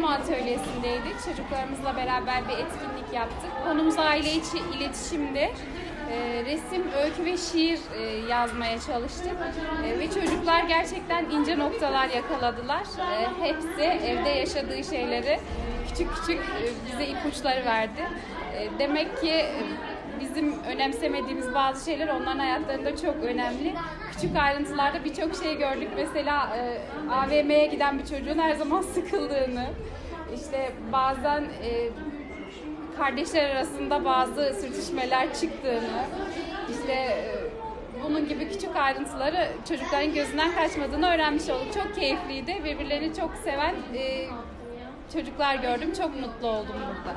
sinema atölyesindeydik. Çocuklarımızla beraber bir etkinlik yaptık. Konumuz aile içi iletişimdi. Ee, resim, öykü ve şiir e, yazmaya çalıştık. Ee, ve çocuklar gerçekten ince noktalar yakaladılar. Ee, hepsi evde yaşadığı şeyleri küçük küçük e, bize ipuçları verdi. Demek ki bizim önemsemediğimiz bazı şeyler onların hayatlarında çok önemli. Küçük ayrıntılarda birçok şey gördük. Mesela e, AVM'ye giden bir çocuğun her zaman sıkıldığını, işte bazen e, kardeşler arasında bazı sürtüşmeler çıktığını, işte e, bunun gibi küçük ayrıntıları çocukların gözünden kaçmadığını öğrenmiş olduk. Çok keyifliydi. Birbirlerini çok seven e, çocuklar gördüm. Çok mutlu oldum burada.